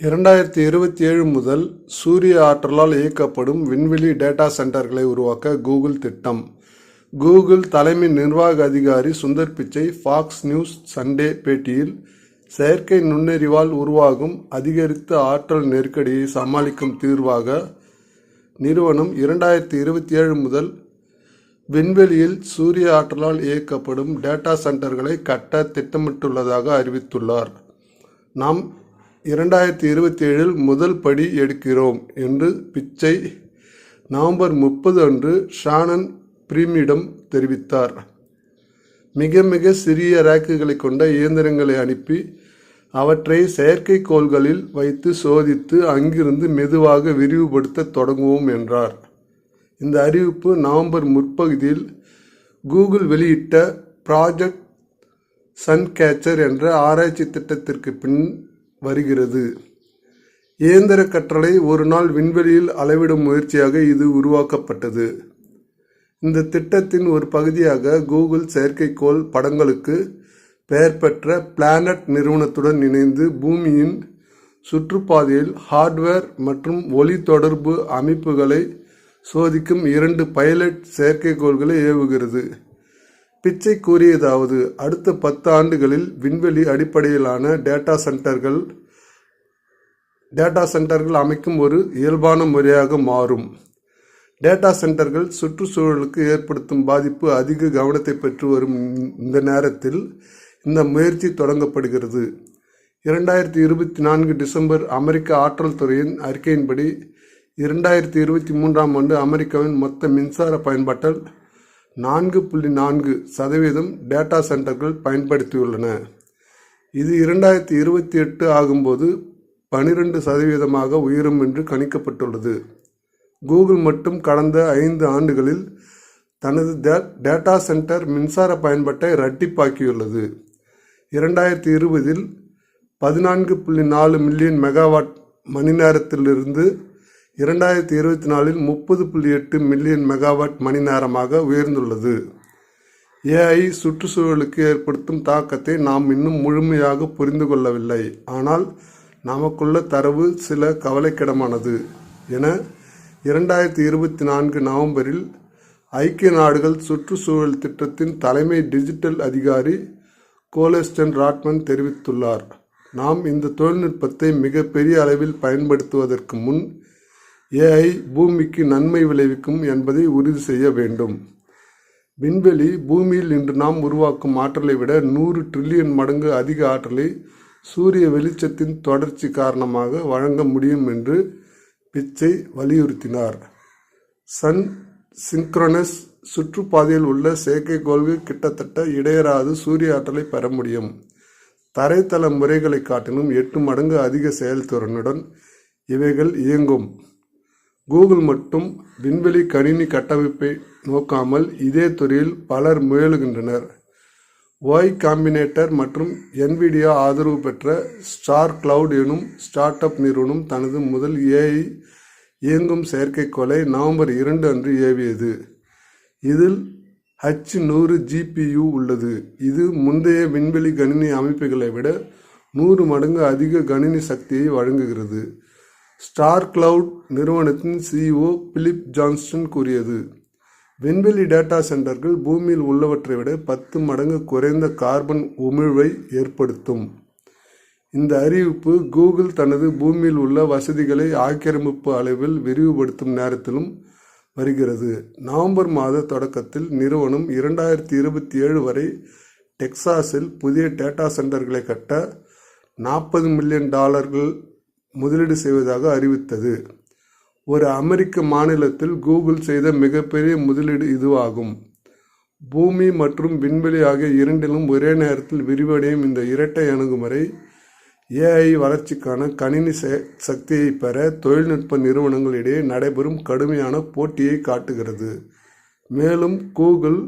இரண்டாயிரத்தி இருபத்தி ஏழு முதல் சூரிய ஆற்றலால் இயக்கப்படும் விண்வெளி டேட்டா சென்டர்களை உருவாக்க கூகுள் திட்டம். கூகுள் தலைமை நிர்வாக அதிகாரி Sundar Pichai Fox news Sunday பேட்டியில் செயற்கை நுண்ணறிவால் உருவாகும் அதிகரித்த ஆற்றல் நெருக்கடியை சமாளிக்கும் தீர்வாக நிறுவனம் இரண்டாயிரத்தி இருபத்தி ஏழு முதல் விண்வெளியில் சூரிய ஆற்றலால் இயக்கப்படும் டேட்டா சென்டர்களை கட்ட திட்டமிட்டுள்ளதாக அறிவித்துள்ளார். நாம் இரண்டாயிரத்தி இருபத்தி ஏழில் முதல் படி எடுக்கிறோம் என்று பிச்சை நவம்பர் முப்பது அன்று ஷானன் பிரீமியிடம் தெரிவித்தார். மிக மிக சிறிய ரேக்குகளை கொண்ட இயந்திரங்களை அனுப்பி அவற்றை செயற்கைக்கோள்களில் வைத்து சோதித்து அங்கிருந்து மெதுவாக விரிவுபடுத்த தொடங்குவோம் என்றார். இந்த அறிவிப்பு நவம்பர் முற்பகுதியில் கூகுள் வெளியிட்ட ப்ராஜெக்ட் சன் கேச்சர் என்ற ஆராய்ச்சி திட்டத்திற்கு பின் வருகிறது. இயந்திர கற்றலை ஒரு நாள் விண்வெளியில் அளவிடும் முயற்சியாக இது உருவாக்கப்பட்டது. இந்த திட்டத்தின் ஒரு பகுதியாக கூகுள் செயற்கைக்கோள் படங்களுக்கு பெயர் பெற்ற பிளானட் நிறுவனத்துடன் இணைந்து பூமியின் சுற்றுப்பாதையில் ஹார்ட்வேர் மற்றும் ஒளி தொடர்பு அமைப்புகளை சோதிக்கும் இரண்டு பைலட் செயற்கைக்கோள்களை ஏவுகிறது. பிச்சை கூறியதாவது அடுத்த பத்து ஆண்டுகளில் விண்வெளி அடிப்படையிலான டேட்டா சென்டர்கள் டேட்டா சென்டர்கள் அமைக்கும் ஒரு இயல்பான முறையாக மாறும். டேட்டா சென்டர்கள் சுற்றுச்சூழலுக்கு ஏற்படுத்தும் பாதிப்பு அதிக கவனத்தை பெற்று வரும் இந்த நேரத்தில் இந்த முயற்சி தொடங்கப்படுகிறது. இரண்டாயிரத்தி இருபத்தி நான்கு டிசம்பர் அமெரிக்க ஆற்றல் துறையின் அறிக்கையின்படி இரண்டாயிரத்தி இருபத்தி மூன்றாம் ஆண்டு அமெரிக்காவின் மொத்த மின்சார பயன்பாட்டில் நான்கு புள்ளி நான்கு சதவீதம் டேட்டா சென்டர்கள் பயன்படுத்தியுள்ளன. இது இரண்டாயிரத்தி இருபத்தி எட்டு ஆகும்போது பனிரெண்டு சதவீதமாக உயரும் என்று கணிக்கப்பட்டுள்ளது. கூகுள் மட்டும் கடந்த ஐந்து ஆண்டுகளில் தனது டேட்டா சென்டர் மின்சார பயன்பாட்டை இரட்டிப்பாக்கியுள்ளது. இரண்டாயிரத்தி இருபதில் பதினான்கு புள்ளி நாலு மில்லியன் மெகாவாட் மணி நேரத்திலிருந்து இரண்டாயிரத்தி இருபத்தி நாலில் முப்பது புள்ளி எட்டு மில்லியன் மெகாவாட் மணி நேரமாக உயர்ந்துள்ளது. ஏஐ சுற்றுச்சூழலுக்கு ஏற்படுத்தும் தாக்கத்தை நாம் இன்னும் முழுமையாக புரிந்து கொள்ளவில்லை. ஆனால் நமக்குள்ள தரவு சில கவலைக்கிடமானது. என இரண்டாயிரத்தி இருபத்தி நான்கு நவம்பரில் ஐக்கிய நாடுகள் சுற்றுச்சூழல் திட்டத்தின் தலைமை டிஜிட்டல் அதிகாரி கோலஸ்டன் ராட்மன் தெரிவித்துள்ளார். நாம் இந்த தொழில்நுட்பத்தை மிகப்பெரிய அளவில் பயன்படுத்துவதற்கு முன் ஏஐ பூமிக்கு நன்மை விளைவிக்கும் என்பதை உறுதி செய்ய வேண்டும். விண்வெளி பூமியில் இன்று நாம் உருவாக்கும் ஆற்றலை விட நூறு ட்ரில்லியன் மடங்கு அதிக ஆற்றலை சூரிய வெளிச்சத்தின் தொடர்ச்சி காரணமாக வழங்க முடியும் என்று பிச்சை வலியுறுத்தினார். சன் சிங்க்ரனஸ் சுற்றுப்பாதையில் உள்ள செயற்கைக்கோள்கள் கிட்டத்தட்ட இடையராது சூரிய ஆற்றலை பெற முடியும். தரைத்தள முறைகளை காட்டிலும் எட்டு மடங்கு அதிக செயல்திறனுடன் இவைகள் இயங்கும். கூகுள் மட்டும் விண்வெளி கணினி கட்டமைப்பை நோக்காமல் இதே துறையில் பலர் முயலுகின்றனர். ஒய் காம்பினேட்டர் மற்றும் என்விடியா ஆதரவு பெற்ற ஸ்டார் கிளவுட் எனும் ஸ்டார்ட் அப் நிறுவனம் தனது முதல் ஏஐ இயங்கும் செயற்கைக்கோளை நவம்பர் இரண்டு அன்று ஏவியது. இதில் ஹச் நூறு ஜிபியு உள்ளது. இது முந்தைய விண்வெளி கணினி அமைப்புகளை விட நூறு மடங்கு அதிக கணினி சக்தியை வழங்குகிறது. ஸ்டார் கிளவுட் நிறுவனத்தின் சிஇஓ பிலிப் ஜான்ஸ்டன் கூறியது விண்வெளி டேட்டா சென்டர்கள் பூமியில் உள்ளவற்றை விட பத்து மடங்கு குறைந்த கார்பன் உமிழ்வை ஏற்படுத்தும். இந்த அறிவிப்பு கூகுள் தனது பூமியில் உள்ள வசதிகளை ஆக்கிரமிப்பு அளவில் விரிவுபடுத்தும் நேரத்திலும் வருகிறது. நவம்பர் மாத தொடக்கத்தில் நிறுவனம் இரண்டாயிரத்தி இருபத்தி ஏழு வரை டெக்சாஸில் புதிய டேட்டா சென்டர்களை கட்ட நாற்பது மில்லியன் டாலர்கள் முதலீடு செய்வதாக அறிவித்தது. ஒரு அமெரிக்க மாநிலத்தில் கூகுள் செய்த மிகப்பெரிய முதலீடு இதுவாகும். பூமி மற்றும் விண்வெளி ஆகிய இரண்டிலும் ஒரே நேரத்தில் விரிவடையும் இந்த இரட்டை அணுகுமுறை ஏஐ வளர்ச்சிக்கான கணினி சக்தியை பெற தொழில்நுட்ப நிறுவனங்களிடையே நடைபெறும் கடுமையான போட்டியை காட்டுகிறது. மேலும் கூகுள்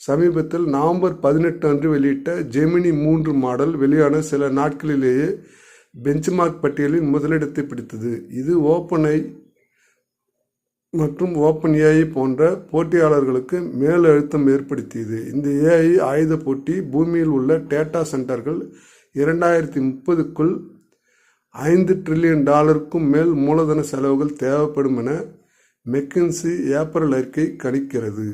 சமீபத்தில் நவம்பர் பதினெட்டு அன்று வெளியிட்ட ஜெமினி மூன்று மாடல் வெளியான சில நாட்களிலேயே பெஞ்ச்மார்க் பட்டியலில் முதலிடத்தை பிடித்தது. இது ஓப்பனை மற்றும் ஓப்பன் ஏஐ போன்ற போட்டியாளர்களுக்கு மேலழுத்தம் ஏற்படுத்தியது. இந்த ஏஐ ஆயுத போட்டி பூமியில் உள்ள டேட்டா சென்டர்கள் இரண்டாயிரத்தி முப்பதுக்குள் ஐந்து ட்ரில்லியன் டாலருக்கும் மேல் மூலதன செலவுகள் தேவைப்படும் என மெக்கின்சி ஏப்ரல் அறிக்கை கணிக்கிறது.